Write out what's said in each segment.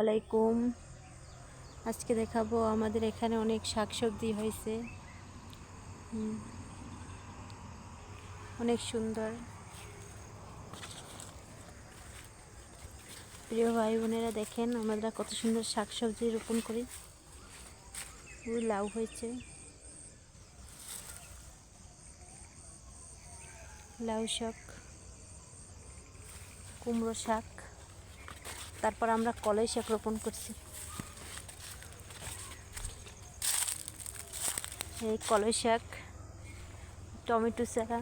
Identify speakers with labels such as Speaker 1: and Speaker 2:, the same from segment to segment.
Speaker 1: আলাইকুম। আজকে দেখাবো আমাদের এখানে অনেক শাকসবজি হয়েছে। অনেক সুন্দর। প্রিয় ভাই বোনেরা দেখেন আমরা কত সুন্দর শাকসবজি রোপণ করি। লাউ হয়েছে। লাউ শাক, কুমড়ো শাক। তারপর আমরা কলাই শাক রোপণ করছি। এই কলাই শাক, টমেটো চারা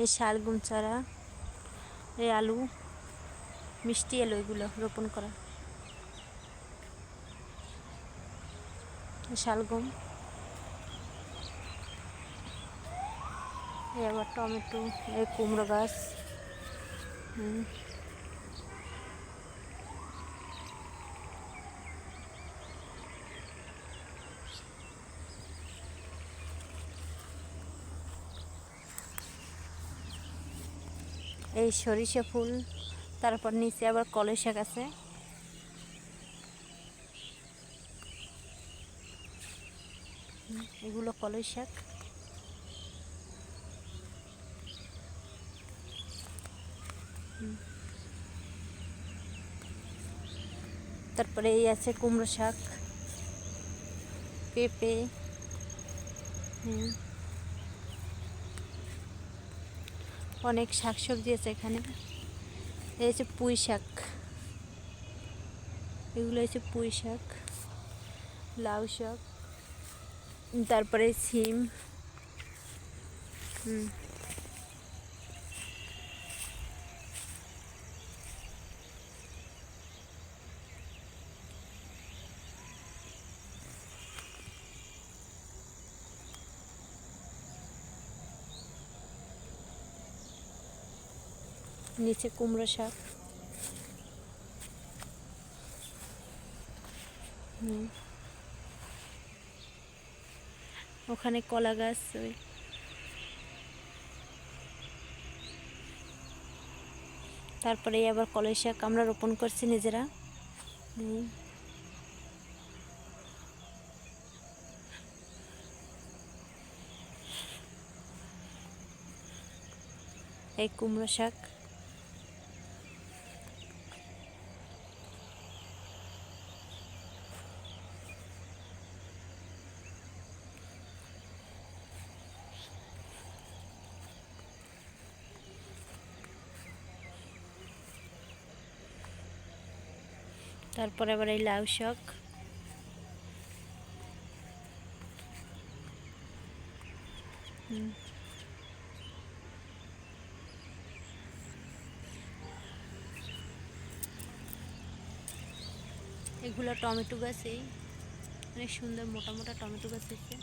Speaker 1: এই শালগুম চারা, এই আলু, মিষ্টি আলু এগুলো রোপণ করা। শালগম। এই আবার টমেটো এই কুমড়ো গাছ। এই সরিষা ফুল, তারপর নিচে আবার কলই শাক আছে। এগুলো কলই শাক। তারপরে এই আছে কুমড়ো শাক, পেঁপে হুম অনেক শাকসবজি আছে এখানে। এই হচ্ছে পুঁই শাক। এগুলো হচ্ছে পুঁই শাক, লাউ শাক, তারপরে সিম। হুম। নিচে কুমড়ো শাক। ওখানে কলা গাছ, ওই তারপরে আবার কলই শাক আমরা রোপণ করছি নিজেরা। এই কুমড়ো শাক। তারপরে আবার এই লাউ শাক। এগুলো টমেটো গাছ এই। অনেক সুন্দর মোটা মোটা টমেটো গাছ হয়েছে।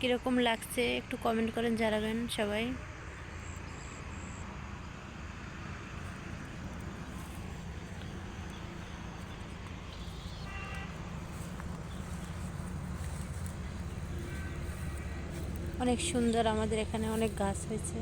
Speaker 1: কীরকম লাগছে একটু কমেন্ট করেন জানাবেন সবাই। অনেক সুন্দর আমাদের এখানে অনেক গাছ হয়েছে।